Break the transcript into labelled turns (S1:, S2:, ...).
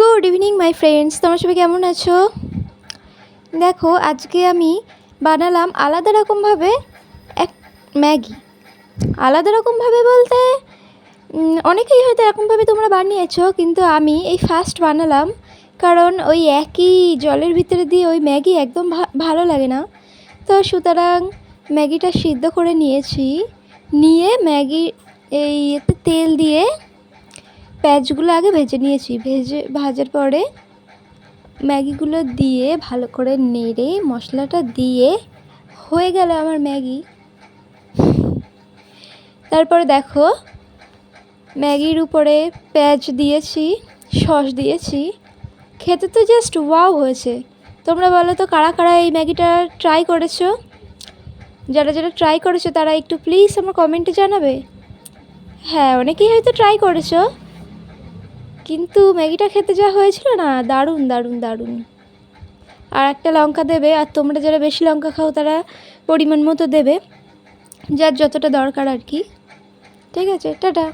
S1: Good evening my friends তোমরা সবাই কেমন আছো? দেখো, আজকে আমি বানালাম আলাদা রকমভাবে এক ম্যাগি। আলাদা রকমভাবে বলতে অনেকেই হয়তো এরকমভাবে তোমরা বানিয়েছো, কিন্তু আমি এই ফার্স্ট বানালাম কারণ ওই একই জলের ভিতরে দিয়ে ওই ম্যাগি একদম ভালো লাগে না। তো সুতরাং ম্যাগিটা সিদ্ধ করে নিয়েছি। নিয়ে ম্যাগি এই তেল দিয়ে প্যাঁচগুলো আগে ভেজে নিয়েছি। ভেজে, ভাজার পরে ম্যাগিগুলো দিয়ে ভালো করে নেড়ে মশলাটা দিয়ে হয়ে গেল আমার ম্যাগি। তারপরে দেখো ম্যাগির উপরে পেঁয়াজ দিয়েছি, সস দিয়েছি। খেতে তো জাস্ট ওয়াও হয়েছে। তোমরা বলো তো কারা কারা এই ম্যাগিটা ট্রাই করেছ? যারা যারা ট্রাই করেছ তারা একটু প্লিজ আমার কমেন্টে জানাবে। হ্যাঁ অনেকেই হয়তো ট্রাই করেছ। কিন্তু ম্যাগিটা খেতে যা হয়েছিল না, দারুণ দারুণ দারুণ। আর একটা লঙ্কা দেবে, আর তোমরা যারা বেশি লঙ্কা খাও তারা পরিমাণ মতো দেবে, যার যতটা দরকার আর কি। ঠিক আছে, টাটা।